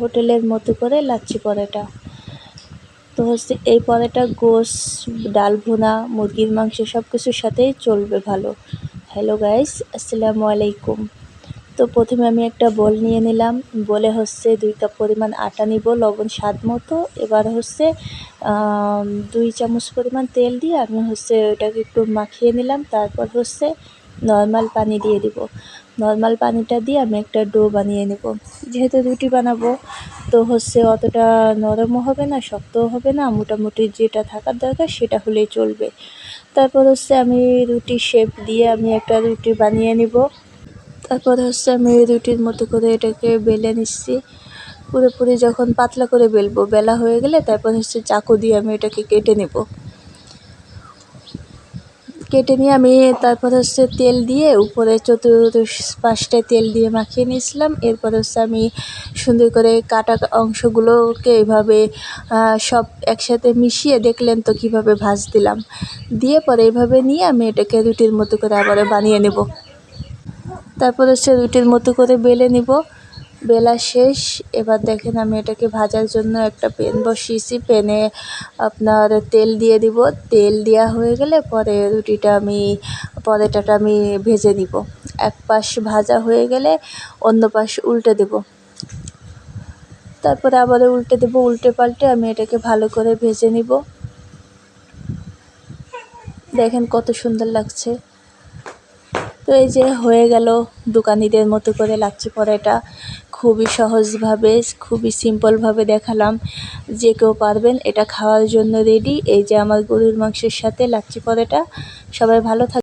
হোটেলের মতো করে লাচ্ছি পরোটা। তো হচ্ছে এই পরোটা গোস ডাল ভুনা, মুরগির মাংস সব কিছুর সাথেই চলবে ভালো। হ্যালো গাইস আসসালামু আলাইকুম। তো প্রথমে আমি একটা বোল নিয়ে নিলাম। বলে হচ্ছে দুই কাপ পরিমাণ আটা নিব লবণ স্বাদ মতো। এবার হচ্ছে দুই চামচ পরিমাণ তেল দিয়ে আমি হচ্ছে ওটাকে একটু মাখিয়ে নিলাম। তারপর হচ্ছে নর্মাল পানি দিয়ে দিব। নর্মাল পানিটা দিয়ে আমি একটা ডো বানিয়ে নেব। যেহেতু রুটি বানাবো, তো হচ্ছে অতটা নরমও হবে না, শক্তও হবে না। মোটামুটি যেটা থাকার দরকার সেটা হলেই চলবে। তারপর হচ্ছে আমি রুটি শেপ দিয়ে আমি একটা রুটি বানিয়ে নিব। তারপর হচ্ছে আমি রুটির মতো করে এটাকে বেলে নিচ্ছি। পুরোপুরি যখন পাতলা করে বেলবো, বেলা হয়ে গেলে তারপর হচ্ছে চাকু দিয়ে আমি এটাকে কেটে নেব। কেটে নিয়ে আমি তারপর হচ্ছে তেল দিয়ে উপরে চতুর্পাশটায় তেল দিয়ে মাখিয়ে নিয়েছিলাম। এরপর হচ্ছে আমি সুন্দর করে কাটা অংশগুলোকে এভাবে সব একসাথে মিশিয়ে দেখলেন তো কীভাবে ভাজ দিলাম। দিয়ে পরে এভাবে নিয়ে আমি এটাকে রুটির মতো করে আবার বানিয়ে নেব। তারপর হচ্ছে রুটির মতো করে বেলে নিব। বেলা শেষ। এবার দেখেন আমি এটাকে ভাজার জন্য একটা প্যান বসিয়েছি। প্যানে আপনার তেল দিয়ে দিব। তেল দেওয়া হয়ে গেলে পরে রুটিটা আমি, পরোটাটা আমি ভেজে নিব। এক পাশ ভাজা হয়ে গেলে অন্য পাশ উল্টে দেব। তারপরে আবার উল্টে দেব। উল্টে পাল্টে আমি এটাকে ভালো করে ভেজে নিব। দেখেন কত সুন্দর লাগছে। তো এই যে হয়ে গেল দোকানিদের মতো করে লাচ্ছি পরোটা। খুবই সহজভাবে, খুবই সিম্পলভাবে দেখালাম। যে কেউ পারবেন এটা খাওয়ার জন্য রেডি এই যে আমার গরুর মাংসের সাথে লাচ্ছি পরোটা। সবাই ভালো থাক